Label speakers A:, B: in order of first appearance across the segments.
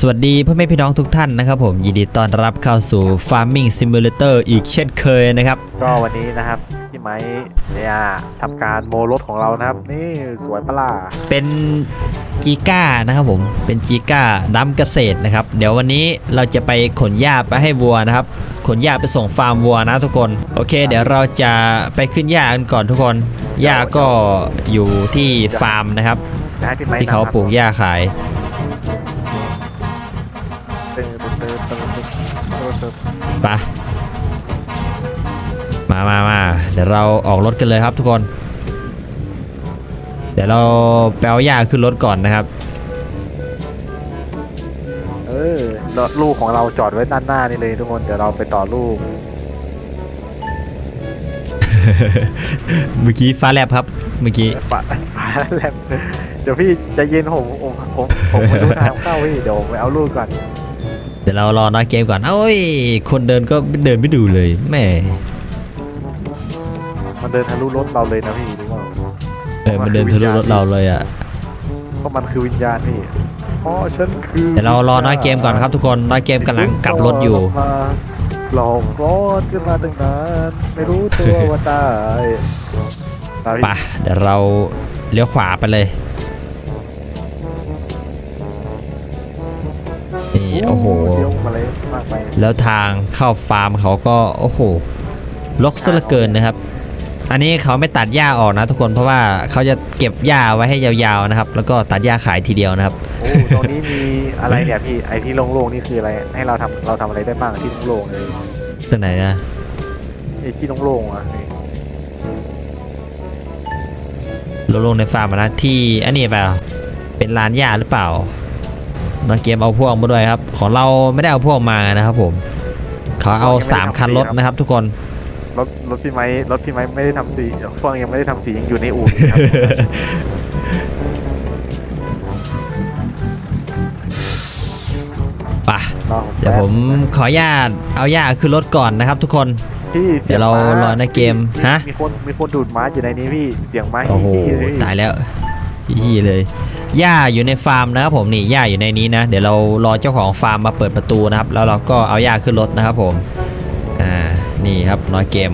A: สวัสดีพ่อแม่พี่น้องทุกท่านนะครับผมยินดีต้อนรับเข้าสู่ Farming Simulator อีกเช่นเคยนะครับ
B: ก็วันนี้นะครับพี่ไม้เนี่ยทำการโมรถของเรานะครับ นี่สวยปะล่ะ
A: เป็นจีก้านะครับผมเป็นจีก้าดำเกษตรนะครับ เดี๋ยววันนี้เราจะไปขนหญ้าไปให้วัวนะครับ ขนหญ้าไปส่งฟาร์มวัวนะทุกคน โอเค เดี๋ยวเราจะไปขึ้นหญ้ากันก่อนทุกคนหญ้าก็อยู่ที่ฟาร์มนะครับ
B: จะให้พี่ไม้
A: ที่เขาปลูกหญ้าขาย ไปมามามาเดี๋ยวเราออกรถกันเลยครับทุกคน เดี๋ยวเราแปลหญ้าขึ้นรถก่อนนะครับ
B: เออรถลูกของเราจอดไว้ด้านหน้านี่เลยทุกคน เดี๋ยวเราไปต่อลูก
A: เมื่อกี้ฟ้าแลบครับ เมื่อกี้
B: ฝาฝาแลบเดี๋ยวพี่ใจะเย็นผมผมผมผมมาดูทางเข้าพี่เดี๋ยวผมไปเอาลูกก่อน
A: เดี๋ยวเรารอน้อยเกมก่อนเอ้ย คนเดินก็เดินไม่ดูเลยแหม่
B: มันเดินทะลุรถเราเลยนะพี่รู้ว่า
A: เออมันเดินทะลุรถเราเลยอะ
B: เพราะมันคือวิญญาณพี่เพราะฉันคือ
A: เดี๋ยวเรารอน้อยเกมก่อนครับทุกคนน้อยเกมกำลังกลับรถอยู่
B: หลอกร้อนขึ้นมาตั้งนานไม่รู้ตัวว่าตายตายพี่
A: ไปะเดี๋ยวเราเลี้ยวขวาไปเลย โอ้โห
B: เดี๋ยวมาเลยมากไป
A: แล้วทางเข้าฟาร์มเขาก็โอ้โหลกซะเหลือเกินนะครับ อันนี้เขาไม่ตัดหญ้าออกนะ ทุกคนเพราะว่าเขาจะเก็บหญ้าไว้ให้ยาวๆนะครับ แล้วก็ตัดหญ้าขายทีเดียวนะครับ
B: โอ้ตรงนี้มีอะไรเนี่ยพี่ไอที่โล่งๆนี่คืออะไรให้เราทำเราทำอะไรได้บ้างที่โล่งๆเลย
A: ตรงไหนนะ
B: ไอที่โล่งๆอะ
A: เราลงในฟาร์มอะนะที่อันนี้เปล่าเป็นลานหญ้าหรือเปล่า น้องเกมเอาพวกมาด้วยครับ ของเราไม่ได้เอาพวกมานะครับผมเขาเอาสามคันรถนะครับ ทุกคน
B: รถรถพี่ไม้รถพี่ไม้ไม่ได้ทำสีพวกยังไม่ได้ทำสียังอยู่ในอู่อยู่ครับ
A: ไป่ะ
B: รอ
A: เดี๋ยวผมขออนุญาตเอาหญ้าขึ้นรถก่อนนะครับ ทุกคน
B: พี่
A: เดี๋ยวเรารอในเกมฮะ
B: มีคนมีคนดูดม้าอยู่ในนี้พี่เสียงม้า
A: โอ้โห
B: ฮี่ๆเลย
A: ตายแล้วฮี่เลย หญ้าอยู่ในฟาร์มนะครับผมนี่หญ้าอยู่ในนี้นะ เดี๋ยวเรารอเจ้าของฟาร์มมาเปิดประตูนะครับ แล้วเราก็เอาหญ้าขึ้นรถนะครับผมอ่านี่ครับน้อยเกม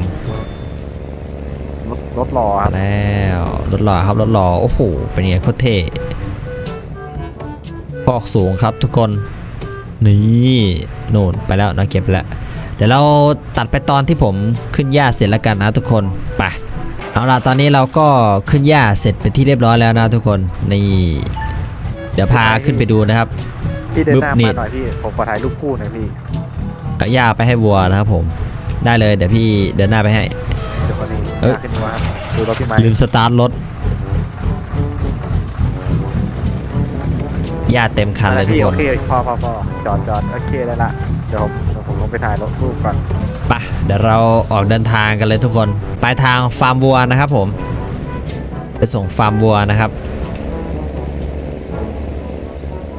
B: รถรถหล่อครับ
A: แล้วรถหล่อครับรถหล่อโอ้โหเป็นไงโคตรเท่พอกสูงครับทุกคนนี่โน่นไปแล้วน้อยเกมไปแล้วเดี๋ยวเราตัดไปตอนที่ผมขึ้นหญ้าเสร็จแล้วกันนะทุกคนไป เอาล่ะตอนนี้เราก็ขึ้นหญ้าเสร็จเป็นที่เรียบร้อยแล้วนะทุกคนนี่เดี๋ยวพาขึ้นไปดูนะครับ
B: พี่เดินหน้า
A: บึ๊บนี่
B: มาหน่อยพี่ผมขอถ่ายรูปคู่หน่อยพี่
A: เอาหญ้าไปให้วัวนะครับผมได้เลยเดี๋ยวพี่เดินหน้าไปให้
B: เดี๋ยวคนนี้
A: เอ้ย
B: ขึ้นมาครับดูรถพี่ไม้
A: ลืมสตาร์ทรถหญ้าเต็มคันเลยทุก
B: พี่
A: ค
B: โอนเคพอพอพอจอดจอดโอเคได้ละเดี๋ยวผมเดี๋ยวผมลง ไปถ่ายรถรูปก่อน
A: ไปะเดี๋ยวเราออกเดินทางกันเลยทุกคนปลายทางฟาร์มวัวนะครับผม ไปส่งฟาร์มวัวนะครับ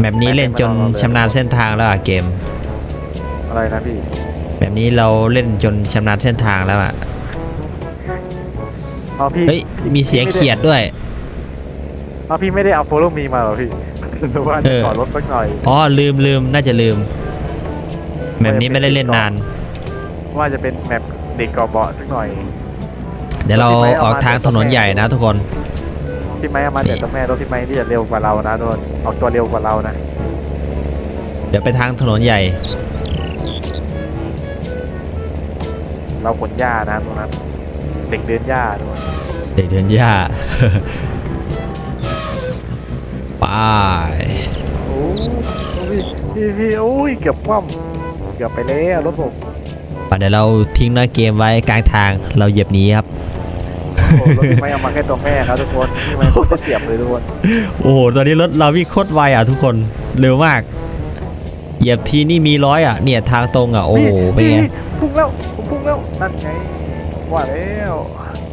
A: แบบนี้เล่นจนชำนาญเส้นทางแล้วอะเกม
B: อะไรนะพี่
A: แบบนี้เราเล่นจนชำนาญเส้นทางแล้วอะ
B: เอาพี่
A: เฮ้ยมีเสียงเขียดด้วย
B: เอาพี่ไม่ได้เอาโฟโล่มีมาเหรอพี่หรือว่า
A: เออ
B: จอดรถสักหน่อย
A: อ๋อลืมลืมน่าจะลืม แบบนี้ไม่ได้เล่นนาน
B: ว่าจะเป็นแมปเด็กเกาะเบาะสักหน่อย
A: เดี๋ยวเราออกทางถนนใหญ่นะทุกคน
B: พี่ไม้เอามา
A: นี่
B: เดี๋ยวตัวแม่รถพี่ไม้ที่จะเร็วกว่าเรานะโดนออกตัวเร็วกว่าเรานะ
A: เดี๋ยวไปทางถนนใหญ่
B: เราขนหญ้านะตรงนั้นเด็กเดินหญ้าโดน
A: เด็กเดินหญ้าไป
B: โอ้พี่พี่พี่โอ้ยเกือบคว่ำ เกือบไปแล้วรถผม
A: ป่ะเดี๋ยวเราทิ้งน้อยเกมไว้กลางทางเราเหยียบหนี้ครับ
B: โอ้โหรถพี่ไม้เอามาแค่ตัวแม่ครับทุกคนพี่ไม้โคตรเสียบเลยทุกคน
A: โอ้โหตอนนี้รถเราวิ่งโคตรไวอะทุกคนเร็วมาก เหยียบทีนี่มีร้อยอะเนี่ยทางตรงอะโอ้โหเป็นไง
B: พี่พุ่งแล้วผมพุ่งแล้วนั่นไงว่าแล้ว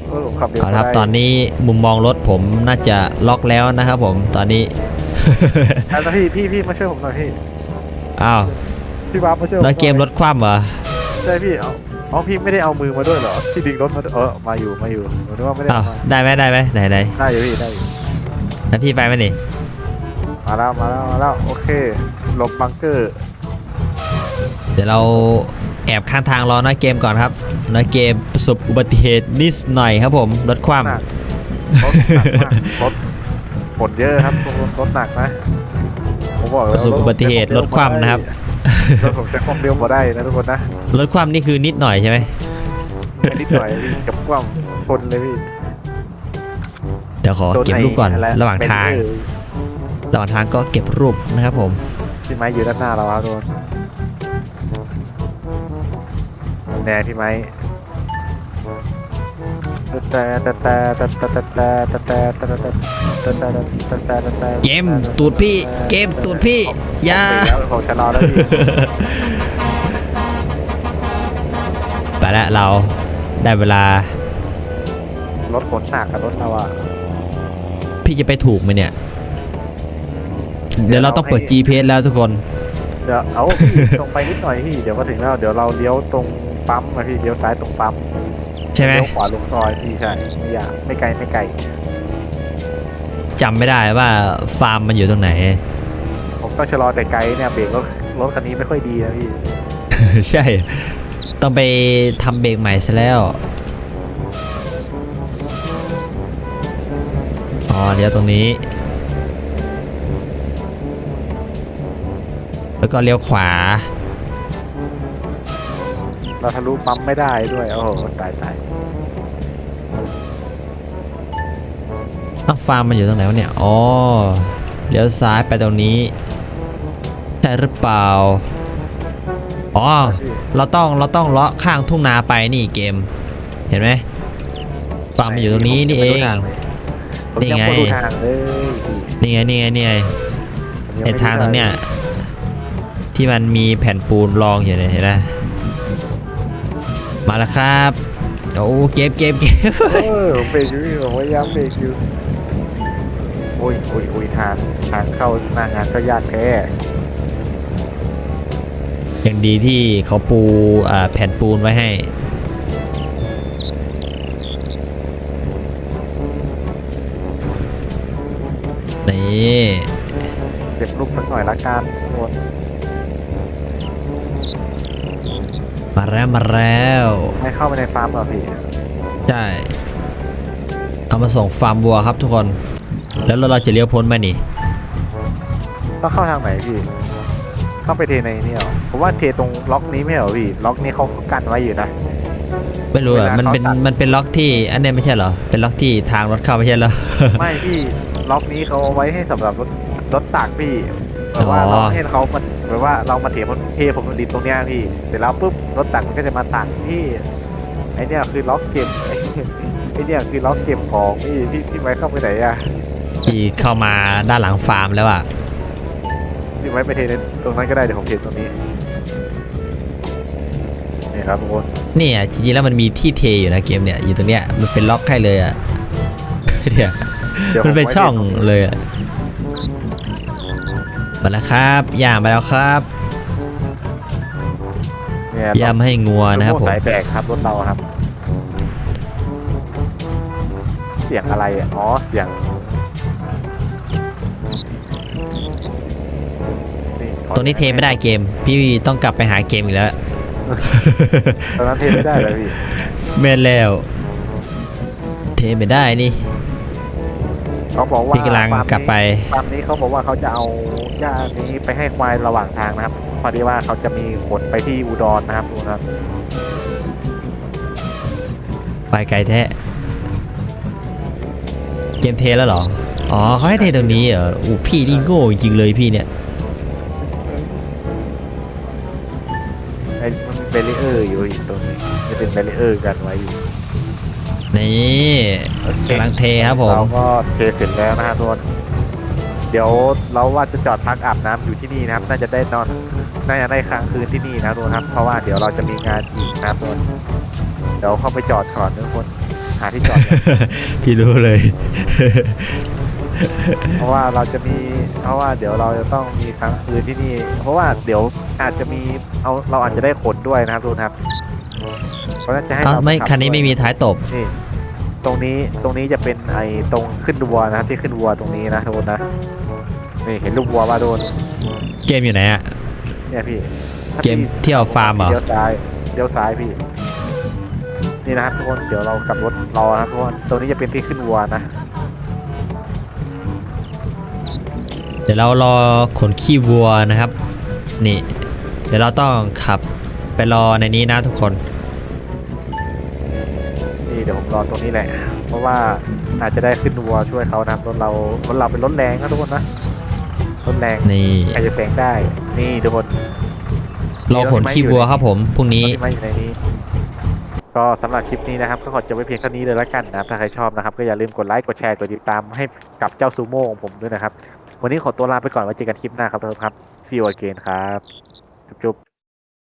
B: เออผมขับเร็ว
A: เอาละครับ
B: ได้
A: ตอนนี้มุมมองรถผมน่าจะล็อกแล้วนะครับผมตอนนี้
B: แล้วพี่พี่พี่มาช่วยผมหน่อยพี่
A: อ้าว
B: พี่วาร์ปมาช่วยผมห
A: แล้
B: น่
A: ว
B: อย
A: เกมรถคว่ำเหรอ
B: ใช่พี่เอาเอาพี่ไม่ได้เอามือมาด้วยเหรอที่ดึงรถมาด้วยเออมาอยู่มาอยู่ผมนึกว่าไม่ได้
A: อ้าว
B: เอามา
A: ได้ไหมได้ไหมไหนไหน
B: ได้อยู่พี่ได้อยู่
A: แล้วพี่ไปไหมนี่
B: มาแล้วมาแล้วมาแล้วโอเคหลบบังเกอร์
A: เดี๋ยวเราแอบข้างทางรอน้อยเกมก่อนครับน้อยเกมประสบอุบัติเหตุนิดหน่อยครับผมรถคว่
B: หนักรถหนักมากรถฝนเยอะครับรถหนักนะผมบอกำแล้
A: ประสบอุบัติเหตุรถคว่ำนะครับ
B: รถ ผมจะคว่ำเร็วกว่าได้นะทุกคนนะ
A: รถคว่ำนี่คือนิดหน่อยใช่ไหม
B: แค่นิดหน่อยพี่กับคว่ำคนเลยพี่
A: เดี๋ยวขอ
B: โดน
A: เก็บรูปก่อน
B: ไระ
A: หว่างทาง
B: เบรเออ
A: ระหว่างทางก็เก็บรูปนะครับผม
B: พี่ไม้อยู่ด้านหน้าเราครับทุกคนแน่พี่ไม้ แต่แต่แต่แต่แต่แต่แต่แต่แต่แต่แต่แต่แต่แต่แต่
A: เกมตูดพี่ เกมตูดพี่อย่า
B: แล้วของชะลอแล้วพี่
A: ไปแล้วเราได้เวลาร
B: ถขนหนักกับรถเราอะ
A: พี่จะไปถูกไหมเนี่ย เดี๋ยวเราต้องเปิด GPS แล้วทุกคน
B: เดี๋ยวเอาพี่ตรงไปนิดหน่อยพี่ เดี๋ยวมาถึงแล้ว เดี๋ยวเราเลี้ยวตรงปั๊มอะพี่ เลี้ยวซ้ายตรงปั๊ม
A: ใช่ไหม
B: เลี้ยวขวาลงซอยพี่ใช่ไม่อยากไม่ไกลไม่ไกล
A: จำไม่ได้ว่าฟาร์มมันอยู่ตรงไหน
B: ผมต้องชะลอแต่ไกลเนี่ยเบรกรถรถคันนี้ไม่ค่อยดีนะพี่
A: ใช่ ต้องไปทำเบรกใหม่ซะแล้วอ๋อเดี๋ยวตรงนี้ แล้วก็เลี้ยวขวา
B: เราทะลุปั๊มไม่ได้ด้วย โอ้โห ตายตาย
A: อ้าวฟาร์มมันอยู่ตรงไหนวะเนี่ย อ๋อ เลี้ยวซ้ายไปตรงนี้ ใช่หรือเปล่า อ๋อ เราต้อง เราต้องเลาะข้างทุ่งนาไปนี่เกม เห็นไหมฟาร์มมันอยู่ตรงนี้นี่เอง
B: ผม
A: นี่
B: ยัง
A: ไง
B: ไม่รู้ทางเลย
A: นี่ไง นี่ไง นี่ไง
B: ผมยัง
A: ไอ
B: ไม่
A: ทางตรงเนี้ยที่มันมีแผ่นปูนรองอยู่เนี่ยเห็นไหม มาแล้วครับโอ้เก็บเก็บเก็บ
B: เออผมเบรกอยู่พี่ผมพยายามเบรกอยู่โอ้ยโอ้ยโอ้ยทางทางเข้าหน้างานก็ยากแท้
A: อย่างดีที่เขาปูอ่าแผ่นปูนไว้ให้ นี่
B: เก็บรูปสักหน่อยละกันทุกคน
A: แล้วมาแล้ว
B: ไม่เข้าไปในฟาร์มเหรอพี่
A: ใช่เอามาส่งฟาร์มวัวครับทุกคน แล้วเราจะเลี้ยวพ้นไหมนี่
B: ต้องเข้าทางไหนพี่ เข้าไปเทในนี่เหรอผมว่าเทตรงล็อกนี้ไม่เหรอพี่ ล็อกนี้เขากันไว้อยู่นะ
A: ไม่รู้อะ
B: เวลา
A: มันเป็น
B: เขาตัด
A: มันเป็นล็อกที่อันนี้ไม่ใช่เหรอ เป็นล็อกที่ทางรถเข้าไม่ใช่เหรอ
B: ไม่พี่ ล็อกนี้เขาเอาไว้ให้สำหรับรถรถตากพี่ แบบว่า
A: อ๋อ
B: เราให้เขามันแบบว่าเรามาเทผลเทผลผลิตตรงเนี้ยพี่เสร็จแล้วปุ๊บรถตักมันก็จะมาตักที่ไอเนี้ยคือล็อกเก็บไอไอเนี้ยคือล็อกเก็บของพี่พี่พี่ไว้เข้าไปไหนอะ
A: ที่เข้ามาด้านหลังฟาร์มแล้วอะ
B: พี่ไว้ไปเทในตรงนั้นก็ได้เดี๋ยวผมเทตรงนี้นี่ครับทุกคน
A: เนี่ยจริงๆแล้วมันมีที่เทอยู่นะเกมเนี่ยอยู่ตรงเนี้ยมันเป็นล็อกให้เลยอะเนี่ย
B: ดี๋ยวผ
A: มันเป็น
B: ไว้
A: ช่อง
B: ทตรนี้
A: เลยอะ มาแล้วครับย่างมาแล้วครับ
B: เนี่ย
A: ย่ามให้งัวนะครับผม
B: สายแบกครับรถเราครับ เสียงอะไรอะอ๋อเสียงขอ
A: ตรงนี้เทไม่ได้เกม พี่ต้องกลับไปหาเกมอีกแล้ว
B: ตอนนั้นเทไม่ได้เลยพี่
A: เมนแล้ว เทไม่ได้นี่
B: เขาบอกว่า
A: พี่กำลัง
B: ฟาร์มนี้
A: กลับไป
B: ฟาร์มนี้เขาบอกว่าเขาจะเอาหญ้านี้ไปให้ควายระหว่างทางนะครับ พอดีว่าเขาจะมีขนไปที่อุดรนะครับดูนะครับ
A: ไปไกลแท้เกมเทแล้วเหรอ อ๋อเขาให้เทตรงนี้เหรออู้พี่นี่โง่จริงๆเลยพี่เนี่ย
B: ไอ้มันมีเบรีเออร์อยู่อีกตรงนี้จะเป็นเบรีเออร์กันไว้อยู่
A: นี่
B: โอเค
A: กำลังเทครับผม
B: เราก็เทเสร็จแล้วนะฮะทุกคนเดี๋ยวเราว่าจะจอดพักอาบน้ำอยู่ที่นี่นะครับ น่าจะได้นอน น่าจะได้ค้างคืนที่นี่นะทุกคนครับ เพราะว่าเดี๋ยวเราจะมีงานอีกนะครับทุกคนเดี๋ยวเข้าไปจอดก่อนทุกคน หาที่จอดก่อน
A: พี่รู้เลย
B: เพราะว่าเราจะมี เพราะว่าเดี๋ยวเราจะต้องมีค้างคืนที่นี่ เพราะว่าเดี๋ยวอาจจะมี เอาเราอาจจะได้ขนด้วยนะครับทุกคนครับ เพราะฉะนั้นจะให้
A: เอ้า
B: เรา
A: ไม่
B: ขับ
A: คันนี้
B: ด้วย
A: ไม่มีท้ายตบ
B: นี่ตรงนี้ตรงนี้จะเป็นไอ้ตรงขึ้นวัวนะที่ขึ้นวัวตรงนี้นะทุกคนนะนี่เห็นลูกวัวป่ะทุกคน
A: เกมอยู่ไหนอะ
B: เนี่ยพี่ถ้า
A: เกม
B: พี่
A: เที่ยวฟาร์มเหรอ
B: เลี้ยวซ้ายเลี้ยวซ้ายพี่ นี่นะครับทุกคนเดี๋ยวเรากลับรถรอนะครับทุกคนตรงนี้จะเป็นที่ขึ้นวัวนะ
A: เดี๋ยวเรารอขนขี้วัวนะครับ นี่ เดี๋ยวเราต้องขับไปรอในนี้นะทุกคน
B: นี่ เดี๋ยวผมรอตรงนี้แหละ เพราะว่าอาจจะได้ขึ้นวัวช่วยเขานะครับรถเรารถเราเป็นรถแรงนะทุกคนนะรถแรง
A: นี่
B: ใครจะแซงได้ นี่ทุกคน
A: รอขนขี้วัวครับผมพรุ่งนี้
B: รถที่มาอยู่ในนี้ก็สำหรับคลิปนี้นะครับ ก็ขอจบไว้เพียงเท่านี้เลยละกันนะครับ ถ้าใครชอบนะครับก็อย่าลืมกดไลค์กดแชร์กดติดตามให้กับเจ้าซูโม่ของผมด้วยนะครับ วันนี้ขอตัวลาไปก่อนไว้เจอกันคลิปหน้าครับทุกคนครับ see you again ครับ จุ๊บๆ